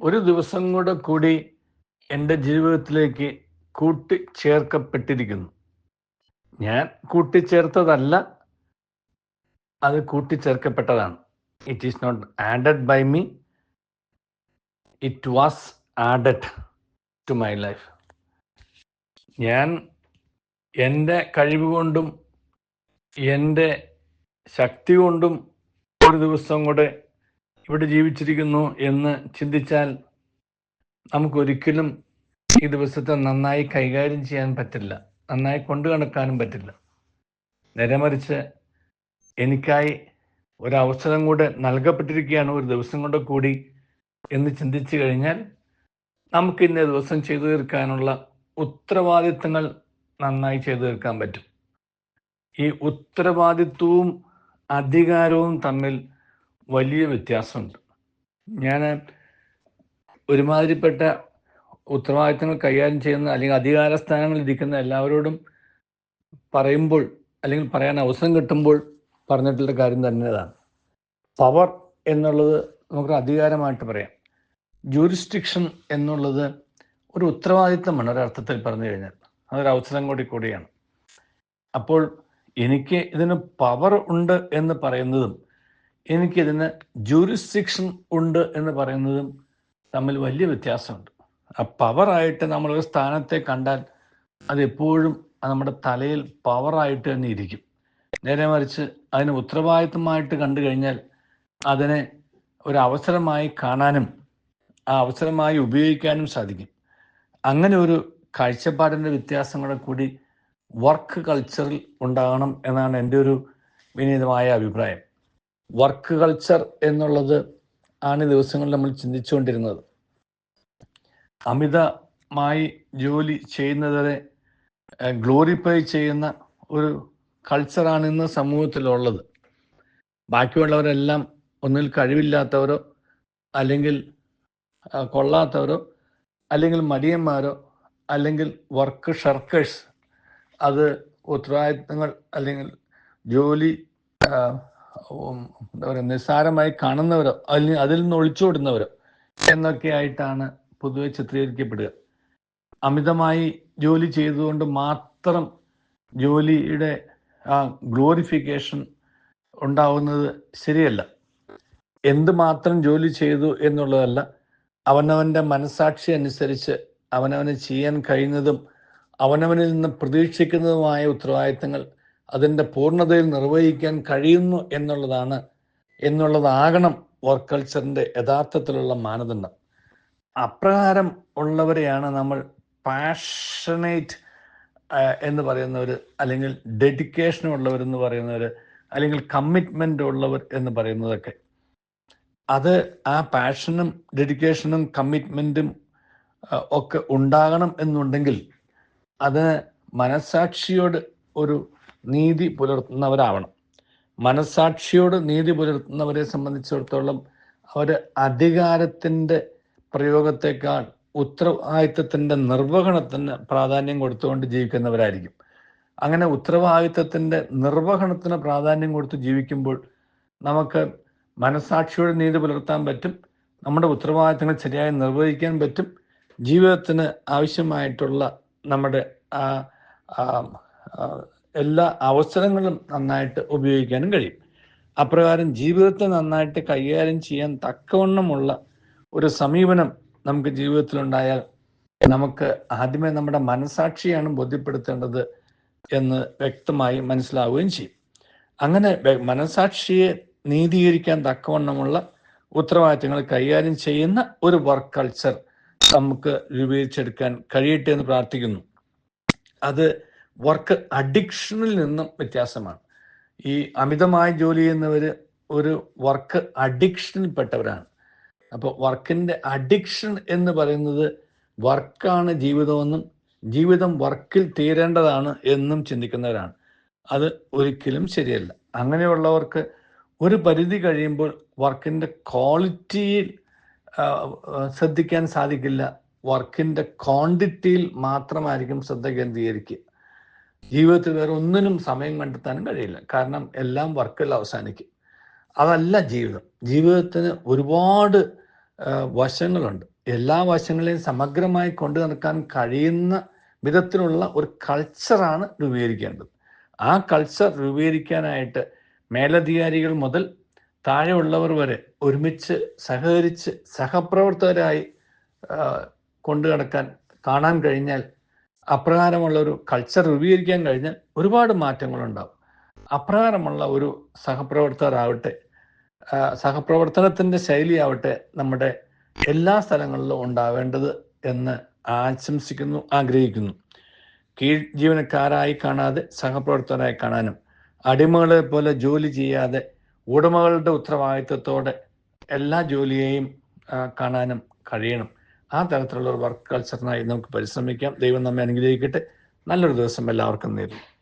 ഒരു ദിവസം കൂടെ കൂടി എന്റെ ജീവിതത്തിലേക്ക് കൂട്ടിച്ചേർക്കപ്പെട്ടിരിക്കുന്നു. ഞാൻ കൂട്ടിച്ചേർത്തതല്ല അത് കൂട്ടിച്ചേർക്കപ്പെട്ടതാണ്. It is not added by me it was added to my life ഞാൻ എന്റെ കഴിവ് കൊണ്ടും എന്റെ ശക്തി കൊണ്ടും ഒരു ദിവസം കൂടെ ഇവിടെ ജീവിച്ചിരിക്കുന്നു എന്ന് ചിന്തിച്ചാൽ നമുക്കൊരിക്കലും ഈ ദിവസത്തെ നന്നായി കൈകാര്യം ചെയ്യാൻ പറ്റില്ല. നന്നായി കൊണ്ടു നടക്കാനും പറ്റില്ല. നിരമറിച്ച് എനിക്കായി ഒരവസരം കൂടെ നൽകപ്പെട്ടിരിക്കുകയാണ് ഒരു ദിവസം കൊണ്ട് കൂടി എന്ന് ചിന്തിച്ചു കഴിഞ്ഞാൽ നമുക്ക് ഇന്ന ദിവസം ചെയ്തു തീർക്കാനുള്ള ഉത്തരവാദിത്തങ്ങൾ നന്നായി ചെയ്തു തീർക്കാൻ പറ്റും. ഈ ഉത്തരവാദിത്വവും അധികാരവും തമ്മിൽ വലിയ വ്യത്യാസമുണ്ട്. ഞാൻ ഒരുമാതിരിപ്പെട്ട ഉത്തരവാദിത്തങ്ങൾ കൈകാര്യം ചെയ്യുന്ന അല്ലെങ്കിൽ അധികാര സ്ഥാനങ്ങളിൽ ഇരിക്കുന്ന എല്ലാവരോടും പറയുമ്പോൾ അല്ലെങ്കിൽ പറയാൻ അവസരം കിട്ടുമ്പോൾ പറഞ്ഞിട്ടുള്ള കാര്യം തന്നെ അതാണ്. പവർ എന്നുള്ളത് നമുക്ക് അധികാരമായിട്ട് പറയാം. ജൂറിസ്ഡിക്ഷൻ എന്നുള്ളത് ഒരു ഉത്തരവാദിത്തമാണ് ഒരർത്ഥത്തിൽ പറഞ്ഞു കഴിഞ്ഞാൽ. അതൊരു അവസരം കൂടി കൂടിയാണ്. അപ്പോൾ എനിക്ക് ഇതിന് പവർ ഉണ്ട് എന്ന് പറയുന്നതും എനിക്കിതിന് ജൂറിസ്ഡിക്ഷൻ ഉണ്ട് എന്ന് പറയുന്നതും തമ്മിൽ വലിയ വ്യത്യാസമുണ്ട്. ആ പവറായിട്ട് നമ്മളൊരു സ്ഥാനത്തെ കണ്ടാൽ അത് എപ്പോഴും നമ്മുടെ തലയിൽ പവറായിട്ട് തന്നെ ഇരിക്കും. നേരെ മറിച്ച് അതിന് ഉത്തരവാദിത്തമായിട്ട് കണ്ടു കഴിഞ്ഞാൽ അതിനെ ഒരു അവസരമായി കാണാനും ആ അവസരമായി ഉപയോഗിക്കാനും സാധിക്കും. അങ്ങനെ ഒരു കാഴ്ചപ്പാടിന്റെ വ്യത്യാസം കൂടെ കൂടി വർക്ക് കൾച്ചറിൽ ഉണ്ടാകണം എന്നാണ് എന്റെ ഒരു വിനീതമായ അഭിപ്രായം. വർക്ക് കൾച്ചർ എന്നുള്ളത് ആണ് ദിവസങ്ങളിൽ നമ്മൾ ചിന്തിച്ചുകൊണ്ടിരുന്നത്. അമിതമായി ജോലി ചെയ്യുന്നവരെ ഗ്ലോറിഫൈ ചെയ്യുന്ന ഒരു കൾച്ചറാണ് ഇന്ന് സമൂഹത്തിലുള്ളത്. ബാക്കിയുള്ളവരെല്ലാം ഒന്നിൽ കഴിവില്ലാത്തവരോ അല്ലെങ്കിൽ കൊള്ളാത്തവരോ അല്ലെങ്കിൽ മടിയന്മാരോ അല്ലെങ്കിൽ വർക്ക് ഷർക്കേഴ്സ് അത് ഉത്തരവാദിത്തങ്ങൾ അല്ലെങ്കിൽ ജോലി എന്താ പറയുക നിസ്സാരമായി കാണുന്നവരോ അല്ലെങ്കിൽ അതിൽ നിന്ന് ഒളിച്ചോടുന്നവരോ എന്നൊക്കെ ആയിട്ടാണ് പൊതുവെ ചിത്രീകരിക്കപ്പെടുക. അമിതമായി ജോലി ചെയ്തുകൊണ്ട് മാത്രം ജോലിയുടെ ഗ്ലോറിഫിക്കേഷൻ ഉണ്ടാവുന്നത് ശരിയല്ല. എന്തുമാത്രം ജോലി ചെയ്തു എന്നുള്ളതല്ല അവനവന്റെ മനസാക്ഷി അനുസരിച്ച് അവനവന് ചെയ്യാൻ കഴിയുന്നതും അവനവനിൽ നിന്ന് പ്രതീക്ഷിക്കുന്നതുമായ ഉത്തരവാദിത്തങ്ങൾ അതിന്റെ പൂർണതയിൽ നിർവഹിക്കാൻ കഴിയുന്നു എന്നുള്ളതാണ് എന്നുള്ളതാകണം വർക്ക് കൾച്ചറിന്റെ യഥാർത്ഥത്തിലുള്ള മാനദണ്ഡം. അപ്രകാരം ഉള്ളവരെയാണ് നമ്മൾ പാഷനേറ്റ് എന്ന് പറയുന്നവർ അല്ലെങ്കിൽ ഡെഡിക്കേഷൻ ഉള്ളവരെന്ന് പറയുന്നവർ അല്ലെങ്കിൽ കമ്മിറ്റ്മെന്റ് ഉള്ളവർ എന്ന് പറയുന്നതൊക്കെ. അത് ആ പാഷനും ഡെഡിക്കേഷനും കമ്മിറ്റ്മെന്റും ഒക്കെ ഉണ്ടാകണം എന്നുണ്ടെങ്കിൽ അത് മനസാക്ഷിയോട് ഒരു നീതി പുലർത്തുന്നവരാവണം. മനസാക്ഷിയോട് നീതി പുലർത്തുന്നവരെ സംബന്ധിച്ചിടത്തോളം അവർ അധികാരത്തിന്റെ പ്രയോഗത്തെക്കാൾ ഉത്തരവാദിത്വത്തിന്റെ നിർവഹണത്തിന് പ്രാധാന്യം കൊടുത്തുകൊണ്ട് ജീവിക്കുന്നവരായിരിക്കും. അങ്ങനെ ഉത്തരവാദിത്വത്തിന്റെ നിർവഹണത്തിന് പ്രാധാന്യം കൊടുത്ത് ജീവിക്കുമ്പോൾ നമുക്ക് മനസാക്ഷിയോട് നീതി പുലർത്താൻ പറ്റും നമ്മുടെ ഉത്തരവാദിത്തങ്ങൾ ശരിയായി നിർവഹിക്കാൻ പറ്റും ജീവിതത്തിന് ആവശ്യമായിട്ടുള്ള നമ്മുടെ എല്ലാ അവസരങ്ങളും നന്നായിട്ട് ഉപയോഗിക്കാനും കഴിയും. അപ്രകാരം ജീവിതത്തെ നന്നായിട്ട് കൈകാര്യം ചെയ്യാൻ തക്കവണ്ണമുള്ള ഒരു സമീപനം നമുക്ക് ജീവിതത്തിലുണ്ടായാൽ നമുക്ക് ആദ്യമേ നമ്മുടെ മനസാക്ഷിയാണ് ബോധ്യപ്പെടുത്തേണ്ടത് എന്ന് വ്യക്തമായി മനസ്സിലാവുകയും ചെയ്യും. അങ്ങനെ മനസാക്ഷിയെ നീതീകരിക്കാൻ തക്കവണ്ണമുള്ള ഉത്തരവാദിത്തങ്ങൾ കൈകാര്യം ചെയ്യുന്ന ഒരു വർക്ക് കൾച്ചർ നമുക്ക് രൂപീകരിച്ചെടുക്കാൻ കഴിയട്ടെ എന്ന് പ്രാർത്ഥിക്കുന്നു. അത് വർക്ക് അഡിക്ഷനിൽ നിന്നും വ്യത്യാസമാണ്. ഈ അമിതമായ ജോലി ചെയ്യുന്നവർ ഒരു വർക്ക് അഡിക്ഷനിൽപ്പെട്ടവരാണ്. അപ്പോൾ വർക്കിന്റെ അഡിക്ഷൻ എന്ന് പറയുന്നത് വർക്കാണ് ജീവിതമെന്നും ജീവിതം വർക്കിൽ തീരേണ്ടതാണ് എന്നും ചിന്തിക്കുന്നവരാണ്. അത് ഒരിക്കലും ശരിയല്ല. അങ്ങനെയുള്ളവർക്ക് ഒരു പരിധി കഴിയുമ്പോൾ വർക്കിന്റെ ക്വാളിറ്റിയിൽ ശ്രദ്ധിക്കാൻ സാധിക്കില്ല. വർക്കിന്റെ ക്വാണ്ടിറ്റിയിൽ മാത്രമായിരിക്കും ശ്രദ്ധ കേന്ദ്രീകരിക്കുക. ജീവിതത്തിൽ വേറെ ഒന്നിനും സമയം കണ്ടെത്താനും കഴിയില്ല. കാരണം എല്ലാം വർക്കിൽ അവസാനിക്കും. അതല്ല ജീവിതം. ജീവിതത്തിന് ഒരുപാട് വശങ്ങളുണ്ട്. എല്ലാ വശങ്ങളെയും സമഗ്രമായി കൊണ്ടു നടക്കാൻ കഴിയുന്ന വിധത്തിലുള്ള ഒരു കൾച്ചറാണ് രൂപീകരിക്കേണ്ടത്. ആ കൾച്ചർ രൂപീകരിക്കാനായിട്ട് മേലധികാരികൾ മുതൽ താഴെയുള്ളവർ വരെ ഒരുമിച്ച് സഹകരിച്ച് സഹപ്രവർത്തകരായി കൊണ്ടു നടക്കാൻ കാണാൻ കഴിഞ്ഞാൽ അപ്രകാരമുള്ള ഒരു കൾച്ചർ രൂപീകരിക്കാൻ കഴിഞ്ഞാൽ ഒരുപാട് മാറ്റങ്ങളുണ്ടാവും. അപ്രകാരമുള്ള ഒരു സഹപ്രവർത്തകരാവട്ടെ സഹപ്രവർത്തനത്തിന്റെ ശൈലിയാവട്ടെ നമ്മുടെ എല്ലാ സ്ഥലങ്ങളിലും ഉണ്ടാവേണ്ടത് എന്ന് ആശംസിക്കുന്നു ആഗ്രഹിക്കുന്നു. കീഴ് ജീവനക്കാരായി കാണാതെ സഹപ്രവർത്തകരായി കാണാനും അടിമകളെ പോലെ ജോലി ചെയ്യാതെ ഉടമകളുടെ ഉത്തരവാദിത്വത്തോടെ എല്ലാ ജോലിയെയും കാണാനും കഴിയണം. ആ തരത്തിലുള്ള ഒരു വർക്ക് കൾച്ചറിനായി നമുക്ക് പരിശ്രമിക്കാം. ദൈവം നമ്മെ അനുഗ്രഹിക്കട്ടെ. നല്ലൊരു ദിവസം എല്ലാവർക്കും നേരുന്നു.